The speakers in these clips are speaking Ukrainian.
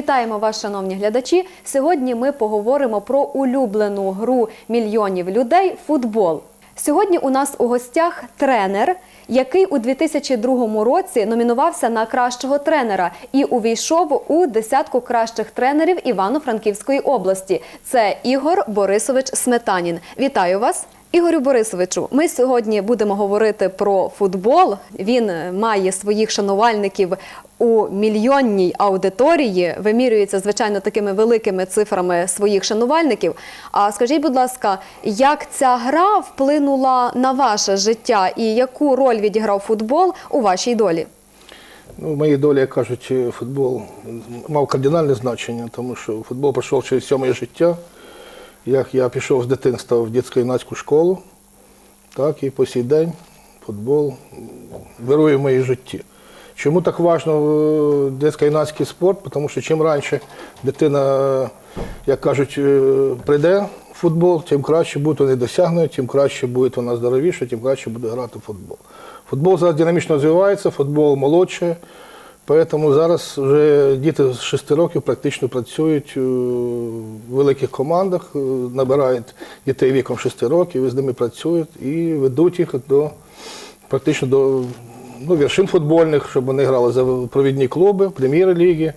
Вітаємо вас, шановні глядачі. Сьогодні ми поговоримо про улюблену гру мільйонів людей футбол. Сьогодні у нас у гостях тренер, який у 2002 році номінувався на кращого тренера і увійшов у десятку кращих тренерів Івано-Франківської області. Це Ігор Борисович Сметанін. Вітаю вас. Ігорю Борисовичу, ми сьогодні будемо говорити про футбол. Він е, має своїх шанувальників у мільйонній аудиторії, вимірюється звичайно такими великими цифрами своїх шанувальників. А скажіть, будь ласка, як ця гра вплинула на ваше життя і яку роль відіграв футбол у вашій долі? Ну, в моїй долі, як кажуть, футбол мав кардинальне значення, тому що футбол пройшов через все моє життя. Як я пішов з дитинства в дитячо-юнацьку школу, так і по сій день футбол вирує в моїй житті. Чому так важливо дитячо-юнацький спорт? Тому що чим раніше дитина, як кажуть, е, прийде в футбол, тим краще буде вони досягнуть, тим краще буде вона здоровіша, тим краще буде грати в футбол. Футбол зараз динамічно розвивається, футбол молодше. Тому зараз вже діти з 6 років практично працюють у великих командах, е, набирають дітей віком 6 років, з ними працюють і ведуть їх до практично до ну, вершин футбольних, щоб вони грали за провідні клуби, прем'єр-ліги,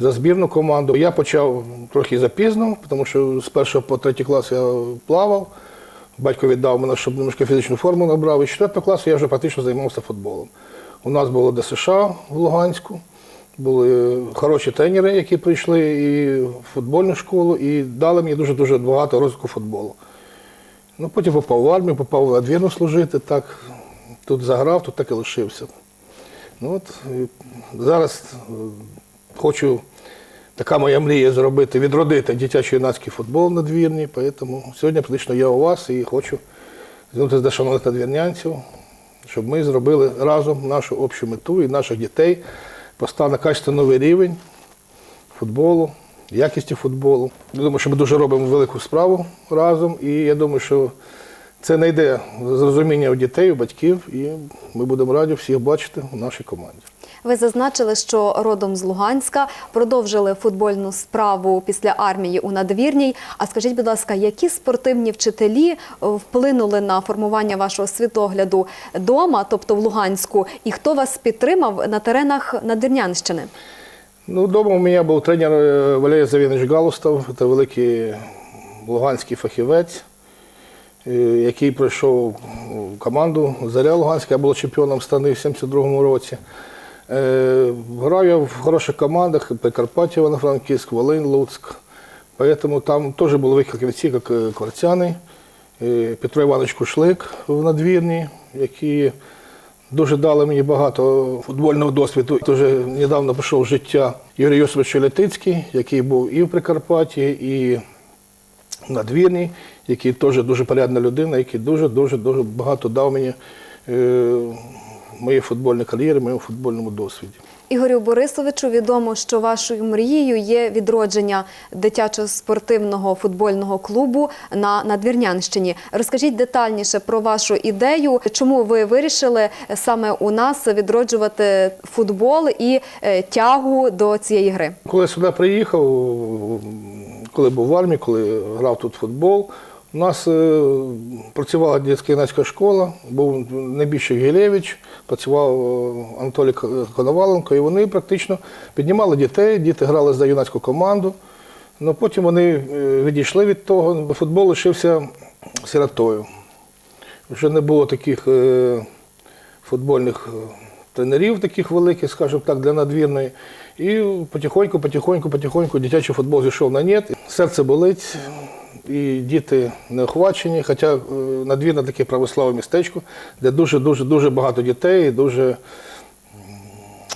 за збірну команду. Я почав трохи запізно, тому що з першого по третій клас я плавав. Батько віддав мене, щоб немножко фізичну форму набрав. І з 4 класу я вже практично займався футболом. У нас було ДСШ в Луганську, були хороші тренери, які прийшли і в футбольну школу, і дали мені дуже-дуже багато розвитку футболу. Ну, потім попав в армію, попав в адвірну служити, так, тут заграв, тут так і лишився. Ну, от, зараз е, хочу, така моя мрія зробити, відродити дитячо-юнацький футбол надвірний, тому сьогодні практично я у вас і хочу звернутися до шановних надвірнянців, щоб ми зробили разом нашу общу мету і наших дітей поставили на качество новий рівень футболу, якісті футболу. Я думаю, що ми дуже робимо велику справу разом, і я думаю, що це знайде зрозуміння у дітей, у батьків, і ми будемо раді всіх бачити у нашій команді. Ви зазначили, що родом з Луганська продовжили футбольну справу після армії у надвірній. А скажіть, будь ласка, які спортивні вчителі е, вплинули на формування вашого світогляду дома, тобто в Луганську, і хто вас підтримав на теренах Надвірнянщини? Ну, вдома у мене був тренер е, Валерій Завінович Галустов, це великий луганський фахівець, е, який пройшов команду Заря Луганська, я був чемпіоном країни в 72-му році. Е, Грав я в хороших командах, Прикарпаття, Івано-Франківськ, Волинь, Луцьк. Поэтому там теж були виклики, як е, Кварцяни, е, Петро Іванович Кушлик в надвірні, які дуже дали мені багато футбольного досвіду. Дуже недавно пішов життя Юрій Йосипович Летицький, який був і в Прикарпатті, і в надвірні, який теж дуже порядна людина, який дуже-дуже дуже багато дав мені моїй футбольній кар'єрі, моєму футбольному досвіді. Ігорю Борисовичу відомо, що вашою мрією є відродження дитячого спортивного футбольного клубу на Надвірнянщині. Розкажіть детальніше про вашу ідею, чому ви вирішили саме у нас відроджувати футбол і е, тягу до цієї гри. Коли я сюди приїхав, коли був в армії, коли грав тут футбол, у нас е, працювала дитяча юнацька школа, був найбільший Гілєвич, працював е, Анатолій Коноваленко, і вони практично піднімали дітей, діти грали за юнацьку команду. Ну, потім вони е, відійшли від того, бо футбол лишився сиротою. Вже не було таких футбольних тренерів, таких великих, скажімо так, для надвірної. І потихоньку, потихоньку, потихоньку дитячий футбол зійшов на нет. Серце болить, і діти не охвачені. Хоча е, надвірне таке православне містечко, де дуже-дуже дуже багато дітей, і дуже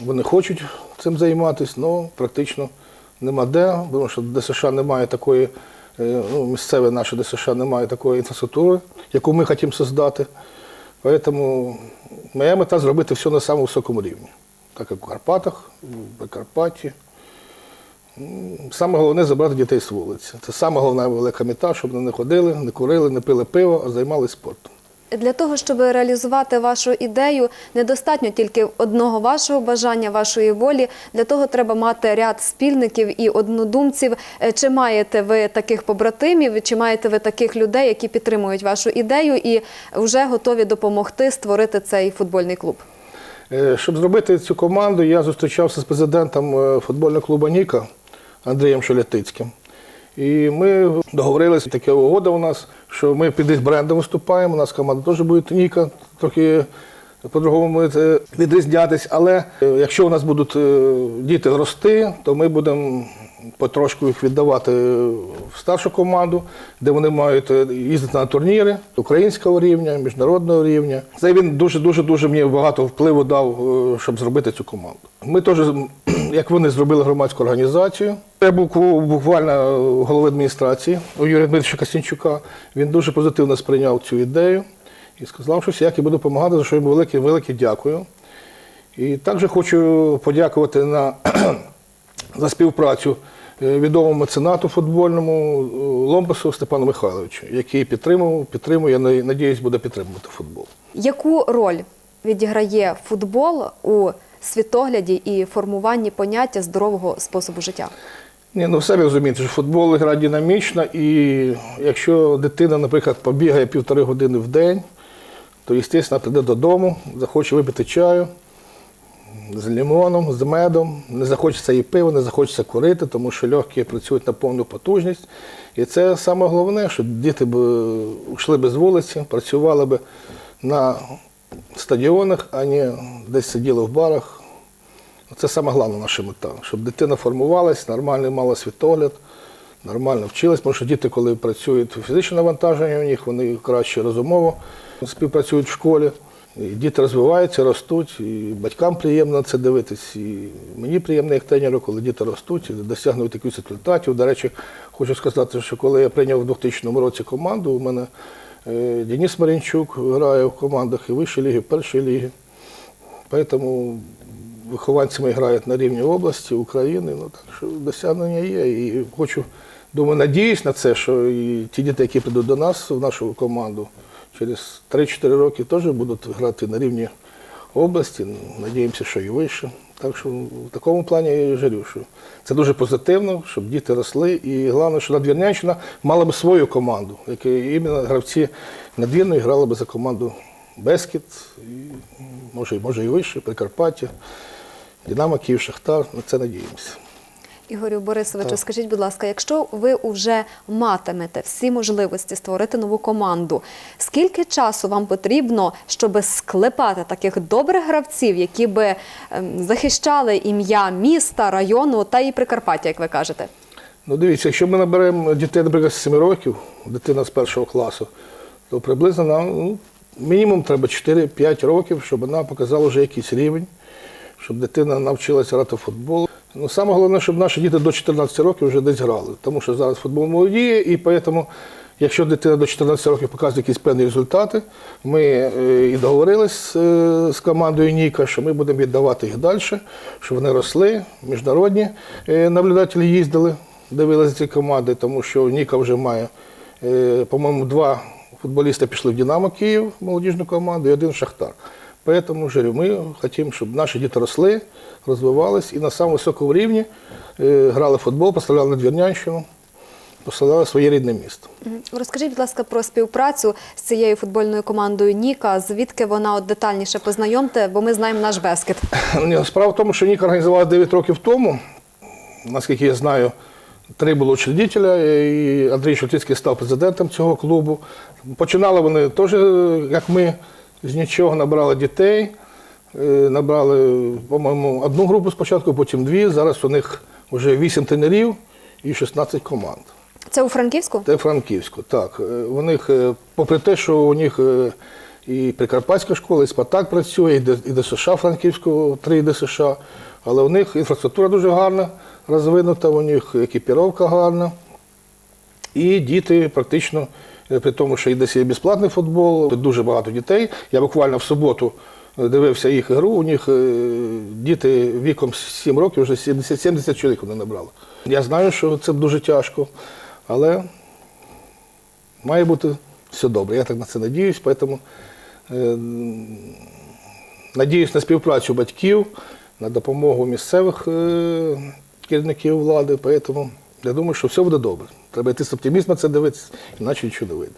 вони хочуть цим займатися, але практично нема де, тому що ДСШ немає такої, е, ну, місцеве наше ДСШ немає такої інфраструктури, яку ми хочемо создати. Тому моя мета зробити все на самому високому рівні, так як у Карпатах, в Прикарпатті. Саме головне забрати дітей з вулиці. Це саме головна велика мета, щоб вони не ходили, не курили, не пили пиво, а займалися спортом. Для того, щоб реалізувати вашу ідею, недостатньо тільки одного вашого бажання, вашої волі. Для того треба мати ряд спільників і однодумців. Е, Чи маєте ви таких побратимів, чи маєте ви таких людей, які підтримують вашу ідею і вже готові допомогти створити цей футбольний клуб? Е, Щоб зробити цю команду, я зустрічався з президентом е, футбольного клубу Ніка Андрієм Шолятицьким. І ми договорилися, така угода у нас, що ми під брендом виступаємо. У нас команда теж буде Ніка, трохи по-другому ми це відрізнятись. Але е, якщо у нас будуть е, діти рости, то ми будемо потрошку їх віддавати в старшу команду, де вони мають е, їздити на турніри українського рівня, міжнародного рівня. Це він дуже дуже мені багато впливу дав, е, щоб зробити цю команду. Ми теж, як вони зробили громадську організацію. Я був буквально голови адміністрації у Юрія Дмитровича Костянчука. Він дуже позитивно сприйняв цю ідею і сказав, що всякі буду допомагати, за що йому велике, велике дякую. І також хочу подякувати на, за співпрацю е, відомому меценату футбольному е, Ломбасу Степану Михайловичу, який підтримував, підтримує, надіюсь, буде підтримувати футбол. Яку роль відіграє футбол у світогляді і формуванні поняття здорового способу життя? Ні, ну все розумієте, що футбол гра динамічна, і якщо дитина, наприклад, побігає півтори години в день, то, звісно, прийде додому, захоче випити чаю з лимоном, з медом, не захочеться і пива, не захочеться курити, тому що легкі працюють на повну потужність. І це саме головне, щоб діти б йшли б з вулиці, працювали б на стадіонах, а не десь сиділи в барах, це саме головна наша мета, щоб дитина формувалась, нормально мала світогляд, нормально вчилась, тому що діти, коли працюють фізичне навантаження у них, вони краще розумово співпрацюють в школі. І діти розвиваються, ростуть, і батькам приємно це дивитись. І мені приємно як тренеру, коли діти ростуть і досягнуть якихось результатів. До речі, хочу сказати, що коли я прийняв у 2000 році команду, у мене Денис Марінчук грає в командах і вищої ліги, і першої ліги. Тому вихованці мої грають на рівні області, України. Ну так що досягнення є. І хочу, думаю, надіюсь на це, що і ті діти, які прийдуть до нас, в нашу команду, через 3-4 роки теж будуть грати на рівні області. Надіємося, що і вище. Так що в такому плані я жалю, що це дуже позитивно, щоб діти росли. І головне, що Надвірнянщина мала б свою команду, які іменно гравці надвірної грали б за команду Бескіт, і, може, може і вище, Прикарпаття, Динамо, Київ, Шахтар. На це надіємося. Ігорю Борисовичу, Так. скажіть, будь ласка, якщо ви вже матимете всі можливості створити нову команду, скільки часу вам потрібно, щоб склепати таких добрих гравців, які би ем, захищали ім'я міста, району та і Прикарпаття, як ви кажете? Ну, дивіться, якщо ми наберемо дітей, наприклад, з 7 років, дитина з першого класу, то приблизно нам ну, мінімум треба 4-5 років, щоб вона показала вже якийсь рівень, щоб дитина навчилася грати в футбол. Ну, саме головне, щоб наші діти до 14 років вже десь грали, тому що зараз футбол молодіє, і тому, якщо дитина до 14 років показує якісь певні результати, ми е, і договорились е, з командою Ніка, що ми будемо віддавати їх далі, щоб вони росли, міжнародні е, наблюдателі їздили, дивилися ці команди, тому що Ніка вже має, по-моєму, два футболісти пішли в Динамо Київ, молодіжну команду, і один Шахтар. Поэтому жарю, ми хочемо, щоб наші діти росли, розвивались і на самому високому рівні е, грали в футбол, поставляли Надвірнянщину, поставляли своє рідне місто. Розкажіть, будь ласка, про співпрацю з цією футбольною командою Ніка. Звідки вона от детальніше познайомте, бо ми знаємо наш бескет. Ні, Справа в тому, що Нік організував 9 років тому. Наскільки я знаю, три було учредителя, і Андрій Шультицький став президентом цього клубу. Починали вони теж, як ми, з нічого набрали дітей. Е, Набрали, по-моєму, одну групу спочатку, потім дві. Зараз у них вже 8 тренерів і 16 команд. Це у Франківську? Це у Франківську, так. Е, У них, е, попри те, що у них і Прикарпатська школа, і Спартак працює, і Д- і ДСШ Франківського, три ДСШ, але у них інфраструктура дуже гарна, розвинута, у них екіпіровка гарна. І діти практично, при тому, що і є безплатний футбол, тут дуже багато дітей. Я буквально в суботу е, дивився їх ігру, у них е, діти віком 7 років, вже 70, 70 чоловік вони набрали. Я знаю, що це дуже тяжко, але має бути все добре. Я так на це надіюсь, тому е, надіюсь на співпрацю батьків, на допомогу місцевих е, керівників влади. Тому я думаю, що все буде добре. Треба йти з оптимізмом це дивитися, іначе нічого не вийде.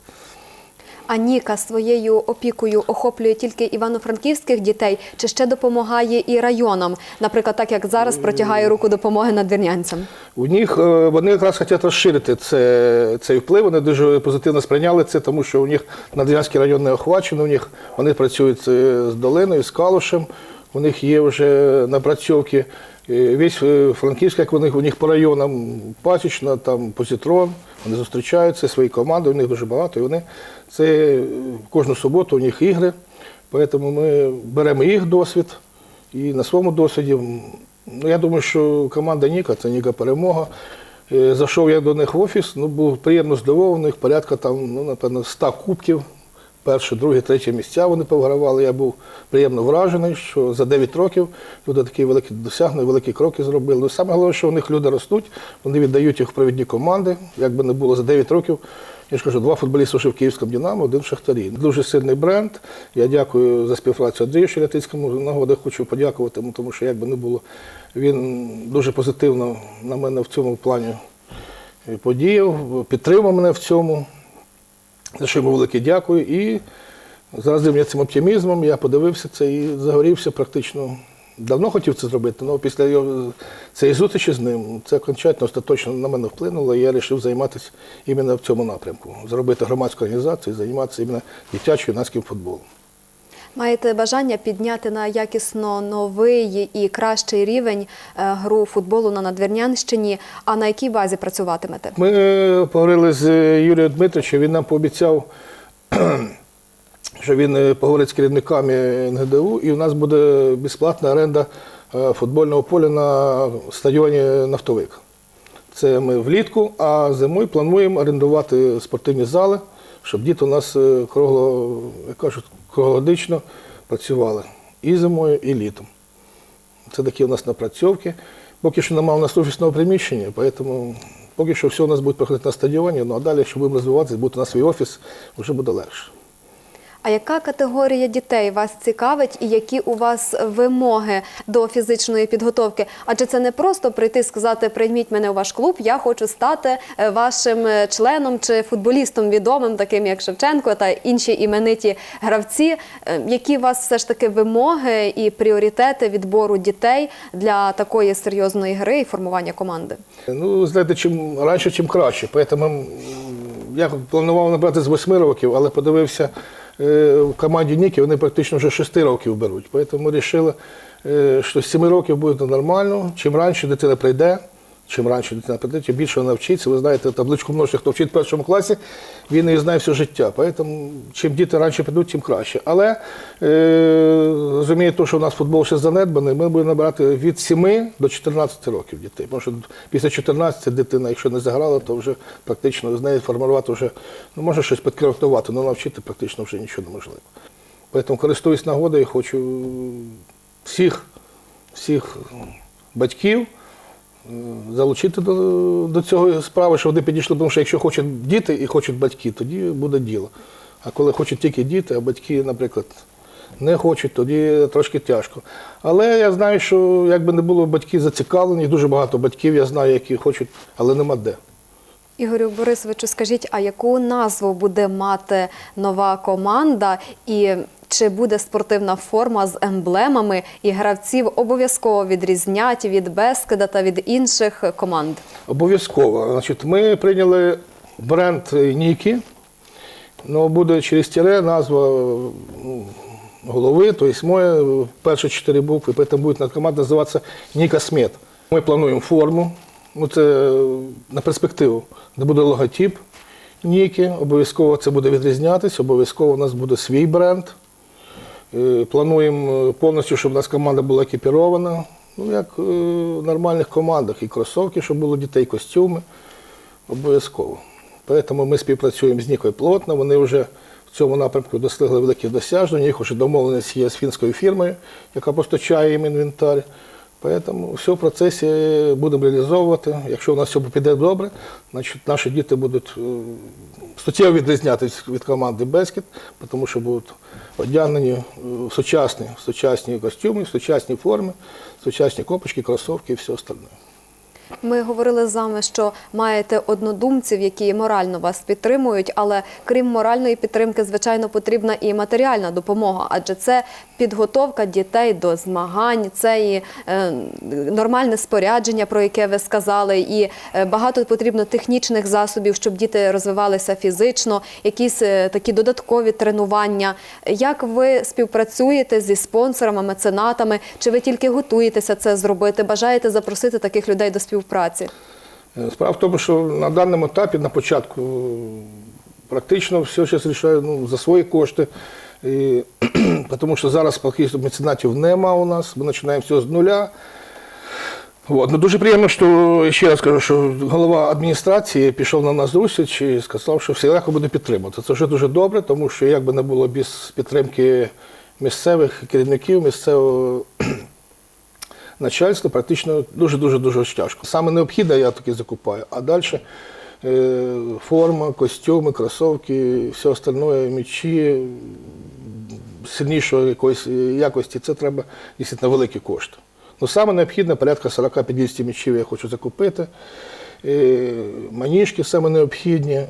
А Ніка своєю опікою охоплює тільки івано-франківських дітей, чи ще допомагає і районам, наприклад, так як зараз протягає руку допомоги надвірнянцям? У них е, вони якраз хочуть розширити це, цей вплив. Вони дуже позитивно сприйняли це, тому що у них Надвірнянський район не охвачений. У них вони працюють е, з долиною, з Калушем. У них є вже напрацьовки. Е, Весь е, Франківськ, як них, у них по районам Пасічна, там Позитрон. Вони зустрічаються свої команди, у них дуже багато. І вони це е, кожну суботу у них ігри. Тому ми беремо їх досвід і на своєму досвіді. Ну, я думаю, що команда Ніка це Ніка перемога. Зайшов я до них в офіс, ну, був приємно здивований, порядка там, ну, напевно, 100 кубків. Перше, друге, третє місця вони повигравали. Я був приємно вражений, що за 9 років люди такі великі досягнення, великі кроки зробили. Ну, саме головне, що у них люди ростуть, вони віддають їх в провідні команди. Як би не було за 9 років, я ж кажу, два футболісти вже в Київському Динамо, один в Шахтарі. Дуже сильний бренд. Я дякую за співпрацю Андрію Шелятицькому. Нагоди хочу подякувати йому, тому що як би не було, він дуже позитивно на мене в цьому плані подіяв, підтримав мене в цьому. За що йому велике дякую. І заразив мене цим оптимізмом. Я подивився це і загорівся практично. Давно хотів це зробити, але після цієї зустрічі з ним це окончательно остаточно на мене вплинуло, і я вирішив займатися іменно в цьому напрямку. Зробити громадську організацію, займатися іменно дитячим юнацьким футболом. Маєте бажання підняти на якісно новий і кращий рівень е, гру футболу на Надвірнянщині, а на якій базі працюватимете? Ми е, поговорили з е, Юрієм Дмитровичем, він нам пообіцяв, що він поговорить з керівниками НГДУ, і у нас буде безплатна оренда футбольного поля на стадіоні Нафтовик. Це ми влітку, а зимою плануємо орендувати спортивні зали, щоб діти у нас е, кругло, як кажуть, круглодично працювали і зимою, і літом. Це такі у нас напрацьовки. Поки що немає у нас офісного приміщення, тому поки що все у нас буде проходити на стадіоні, ну а далі, якщо будемо розвиватися, буде у нас свій офіс, вже буде легше. А яка категорія дітей вас цікавить і які у вас вимоги до фізичної підготовки? Адже це не просто прийти і сказати прийміть мене у ваш клуб, я хочу стати е, вашим е, членом чи футболістом відомим, таким як Шевченко та інші імениті гравці. Е, Які у вас все ж таки вимоги і пріоритети відбору дітей для такої серйозної гри і формування команди? Ну, знаєте, чим раніше, чим краще. Тому я планував набрати з 8 років, але подивився в команді Ніки, вони практично вже 6 років беруть. Тому вирішили, е, що з 7 років буде нормально. Чим раніше дитина прийде, чим раніше дитина прийде, тим більше вона вчиться. Ви знаєте, табличку множення, хто вчить в першому класі, він її знає все життя. Тому чим діти раніше прийдуть, тим краще. Але е, розуміє, те, що у нас футбол ще занедбаний, ми будемо набирати від 7 до 14 років дітей. Тому що після 14 дитина, якщо не заграла, то вже практично з нею формувати вже, ну може щось підкоректувати, але навчити практично вже нічого неможливо. Тому користуюсь нагодою, хочу всіх, всіх батьків залучити до, до цього справи, щоб вони підійшли, тому що якщо хочуть діти і хочуть батьки, тоді буде діло. А коли хочуть тільки діти, а батьки, наприклад, не хочуть, тоді трошки тяжко. Але я знаю, що як би не було батьки зацікавлені, дуже багато батьків я знаю, які хочуть, але нема де. Ігорю Борисовичу, скажіть, а яку назву буде мати нова команда і чи буде спортивна форма з емблемами і гравців обов'язково відрізнять від Бескида та від інших команд? Обов'язково. Значить, ми прийняли бренд Нікі. Ну, буде через тире назва ну, голови, тобто моє перші чотири букви, потім буде команда називатися Ніка Смет. Ми плануємо форму. Ну, це на перспективу, де буде логотип Ніки, обов'язково це буде відрізнятися, обов'язково у нас буде свій бренд. Е, Плануємо повністю, щоб у нас команда була екіпірована, ну як е, в нормальних командах, і кросовки, щоб було дітей, костюми. Обов'язково. Тому ми співпрацюємо з Нікою плотно. Вони вже в цьому напрямку достигли великих досягнень. Їх вже домовленість є з фінською фірмою, яка постачає їм інвентар. Тому все в процесі будемо реалізовувати. Якщо у нас все піде добре, значить наші діти будуть е, суттєво відрізнятися від команди Бескет, тому що будуть одягнені е, в сучасні, в сучасні костюми, в сучасні форми, в сучасні копочки, кросовки і все остальне. Ми говорили з вами, що маєте однодумців, які морально вас підтримують, але крім моральної підтримки, звичайно, потрібна і матеріальна допомога, адже це підготовка дітей до змагань, це і е, нормальне спорядження, про яке ви сказали, і е, багато потрібно технічних засобів, щоб діти розвивалися фізично, якісь е, такі додаткові тренування. Як ви співпрацюєте зі спонсорами, меценатами? Чи ви тільки готуєтеся це зробити? Бажаєте запросити таких людей до співпраці? Е, Справа в тому, що на даному етапі, на початку, практично все зараз рішаю ну, за свої кошти. І, тому що зараз поки меценатів нема у нас, ми починаємо все з нуля. От. Ну, дуже приємно, що ще раз кажу, що голова адміністрації пішов на нас зустріч і сказав, що все легко буде підтримати. Це вже дуже добре, тому що як би не було без підтримки місцевих керівників, місцевого начальство практично дуже-дуже дуже тяжко. Саме необхідне я таки закупаю, а далі е, форма, костюми, кросовки, все остальне, м'ячі сильнішої якоїсь якості, це треба дійсно великі кошти. Ну, саме необхідне порядка 40-50 м'ячів я хочу закупити. Е, Маніжки саме необхідні, е,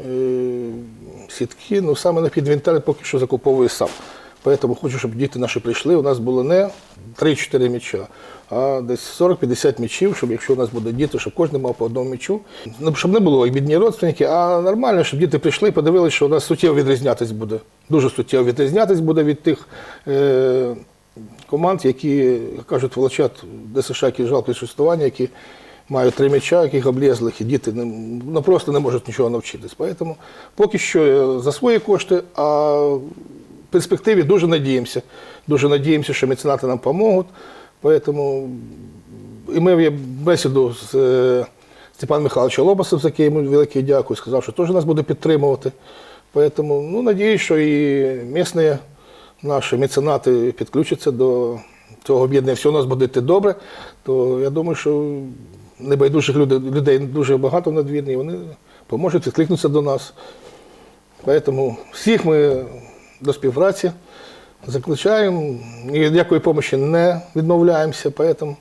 сітки, ну саме необхідне інвентар поки що закуповую сам. Тому хочу, щоб діти наші прийшли. У нас було не 3-4 м'яча, а десь 40-50 м'ячів, щоб якщо у нас буде діти, щоб кожен мав по одному м'ячу. Ну, щоб не було бідні родственники, а нормально, щоб діти прийшли і подивилися, що у нас суттєво відрізнятись буде. Дуже суттєво відрізнятись буде від тих е, команд, які, як кажуть, волочать ДСШ, які жалко существування, які мають три м'яча, яких облізлих, і діти не, ну, просто не можуть нічого навчитись. Тому поки що е, за свої кошти, а в перспективі дуже надіємося. Дуже надіємося, що меценати нам допоможуть. Поэтому і ми бесіду з е, Степаном Михайловичем Лобасом, за який йому велике дякую, сказав, що теж нас буде підтримувати. Поэтому, ну, надіюсь, що і місні наші меценати підключаться до цього об'єднання. Все у нас буде йти добре, то я думаю, що небайдужих людей, людей дуже багато надвірні, вони поможуть відкликнутися до нас. Тому всіх ми до співпраці закликаємо, ні від якої допомоги не відмовляємося. Тому,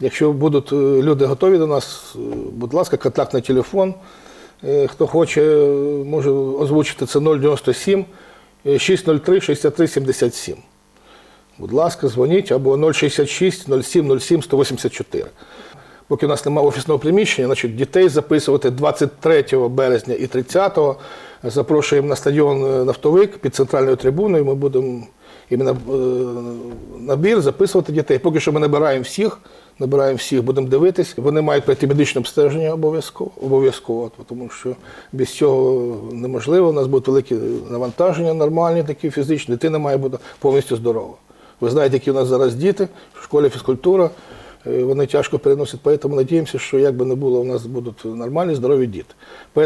якщо будуть е, люди готові до нас, е, будь ласка, контактний телефон. Е, Хто хоче, може озвучити це 097 е, 603 63 77. Будь ласка, дзвоніть або 066 07 07 184. Поки у нас немає офісного приміщення, значить дітей записувати 23 березня і 30 запрошуємо на стадіон е, Нафтовик під центральною трибуною. Ми будемо іменно е, набір записувати дітей. Поки що ми набираємо всіх, набираємо всіх, будемо дивитись. Вони мають пройти медичне обстеження обов'язково, обов'язково, тому що без цього неможливо. У нас будуть великі навантаження, нормальні, такі фізичні. Дитина має бути повністю здорова. Ви знаєте, які у нас зараз діти в школі фізкультура. Е, Вони тяжко переносять, тому надіємося, що як би не було, у нас будуть нормальні, здорові діти.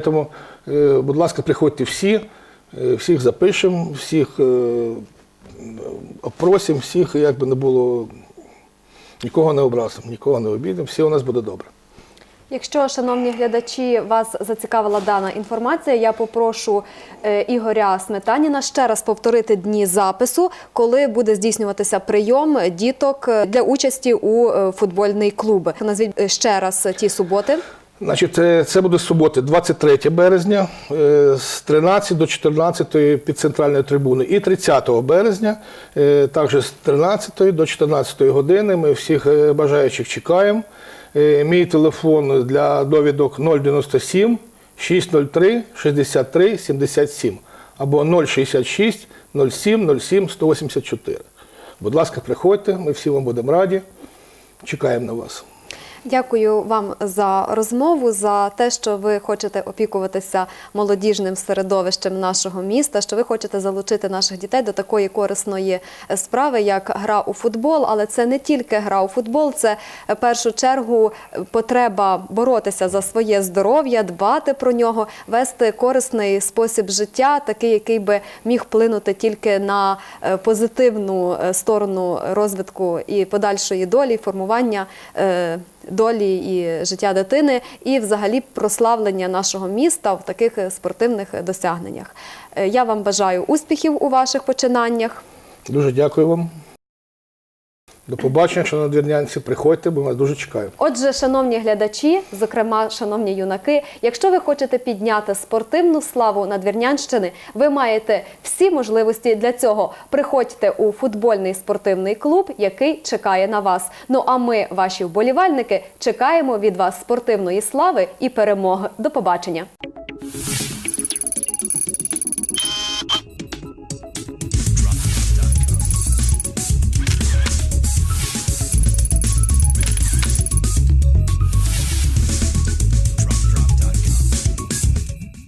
Тому, е, будь ласка, приходьте всі, е, всіх запишемо, всіх опросимо, всіх, як би не було, нікого не образимо, нікого не обідемо, всі у нас буде добре. Якщо, шановні глядачі, вас зацікавила дана інформація, я попрошу е, Ігоря Сметаніна ще раз повторити дні запису, коли буде здійснюватися прийом діток е, для участі у е, футбольний клуб. Назвіть ще раз ті суботи. Значить, це, буде суботи, 23 березня з 13 до 14 під центральною трибуною. І 30 березня, також з 13 до 14 години. Ми всіх бажаючих чекаємо. Е, Мій телефон для довідок 097 603 63 77 або 066 07 07 184. Будь ласка, приходьте, ми всі вам будемо раді. Чекаємо на вас. Дякую вам за розмову, за те, що ви хочете опікуватися молодіжним середовищем нашого міста, що ви хочете залучити наших дітей до такої корисної справи, як гра у футбол. Але це не тільки гра у футбол, це в першу чергу потреба боротися за своє здоров'я, дбати про нього, вести корисний спосіб життя, такий, який би міг вплинути тільки на е, позитивну е, сторону розвитку і подальшої долі, формування е, долі і життя дитини, і взагалі прославлення нашого міста в таких спортивних досягненнях. Е, Я вам бажаю успіхів у ваших починаннях. Дуже дякую вам. До побачення, шановні двірнянці. Приходьте, бо вас дуже чекаємо. Отже, шановні глядачі, зокрема, шановні юнаки, якщо ви хочете підняти спортивну славу Надвірнянщини, ви маєте всі можливості для цього. Приходьте у футбольний спортивний клуб, який чекає на вас. Ну а ми, ваші вболівальники, чекаємо від вас спортивної слави і перемоги. До побачення.